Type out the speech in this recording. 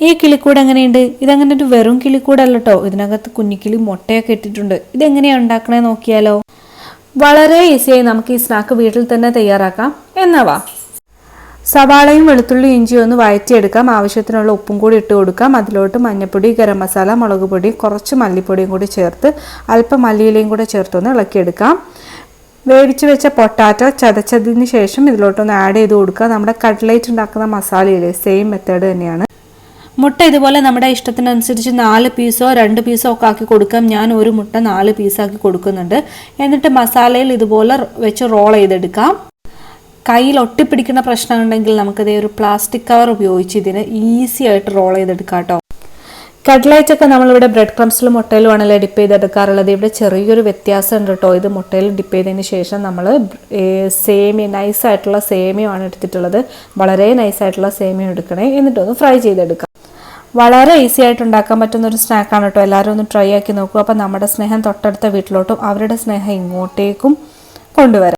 ഈ കിളിക്കൂട് എങ്ങനെയുണ്ട്? ഇതങ്ങനെ ഒരു വെറും കിളിക്കൂടല്ല കേട്ടോ ഇതിനകത്ത് കുഞ്ഞിക്കിളി മുട്ടയൊക്കെ ഇട്ടിട്ടുണ്ട്. ഇതെങ്ങനെയാണ് ഉണ്ടാക്കണേ നോക്കിയാലോ? വളരെ ഈസിയായി നമുക്ക് ഈ സ്നാക്ക് വീട്ടിൽ തന്നെ തയ്യാറാക്കാം. എന്നാവാ സവാളയും വെളുത്തുള്ളി ഇഞ്ചിയും ഒന്ന് വഴറ്റിയെടുക്കാം. ആവശ്യത്തിനുള്ള ഉപ്പും കൂടി ഇട്ട് കൊടുക്കാം. അതിലോട്ട് മഞ്ഞൾപ്പൊടി ഗരം മസാല മുളക് പൊടി കുറച്ച് മല്ലിപ്പൊടിയും കൂടി ചേർത്ത് അല്പം മല്ലിയിലയും കൂടെ ചേർത്തൊന്ന് ഇളക്കിയെടുക്കാം. വേവിച്ച് വെച്ച പൊട്ടാറ്റോ ചതച്ചതിന് ശേഷം ഇതിലോട്ടൊന്ന് ആഡ് ചെയ്ത് കൊടുക്കുക. നമ്മുടെ കട്ട്ലേറ്റ് ഉണ്ടാക്കുന്ന മസാലയിൽ സെയിം മെത്തേഡ് തന്നെയാണ്. മുട്ട ഇതുപോലെ നമ്മുടെ ഇഷ്ടത്തിനനുസരിച്ച് നാല് പീസോ രണ്ട് പീസോ ഒക്കെ ആക്കി കൊടുക്കാം. ഞാൻ ഒരു മുട്ട നാല് പീസാക്കി കൊടുക്കുന്നുണ്ട്. എന്നിട്ട് മസാലയിൽ ഇതുപോലെ വെച്ച് റോൾ ചെയ്തെടുക്കാം. കയ്യിൽ ഒട്ടിപ്പിടിക്കുന്ന പ്രശ്നം ഉണ്ടെങ്കിൽ നമുക്കിത് ഒരു പ്ലാസ്റ്റിക് കവർ ഉപയോഗിച്ച് ഇതിന് ഈസി ആയിട്ട് റോൾ ചെയ്തെടുക്കാം കേട്ടോ. കട്ട്ലൈറ്റ് ഒക്കെ നമ്മളിവിടെ ബ്രെഡ് ക്രംസിലും മുട്ടയിലും ആണല്ലോ ഡിപ്പ് ചെയ്തെടുക്കാറുള്ളത്. ഇവിടെ ചെറിയൊരു വ്യത്യാസം ഉണ്ട് കേട്ടോ. ഇത് മുട്ടയിൽ ഡിപ്പ് ചെയ്തതിന് ശേഷം നമ്മൾ സേമിയ നൈസായിട്ടുള്ള സേമിയമാണ് എടുത്തിട്ടുള്ളത്. വളരെ നൈസായിട്ടുള്ള സേമിയ എടുക്കണേ. എന്നിട്ടൊന്ന് ഫ്രൈ ചെയ്തെടുക്കാം. വളരെ ഈസി ആയിട്ട് ഉണ്ടാക്കാൻ പറ്റുന്ന ഒരു സ്നാക്കാണ് കേട്ടോ എല്ലാവരും ഒന്ന് ട്രൈ ആക്കി നോക്കൂ. അപ്പോൾ നമ്മുടെ സ്നേഹം തൊട്ടടുത്ത വീട്ടിലോട്ടും അവരുടെ സ്നേഹം ഇങ്ങോട്ടേക്കും കൊണ്ടുവരാം.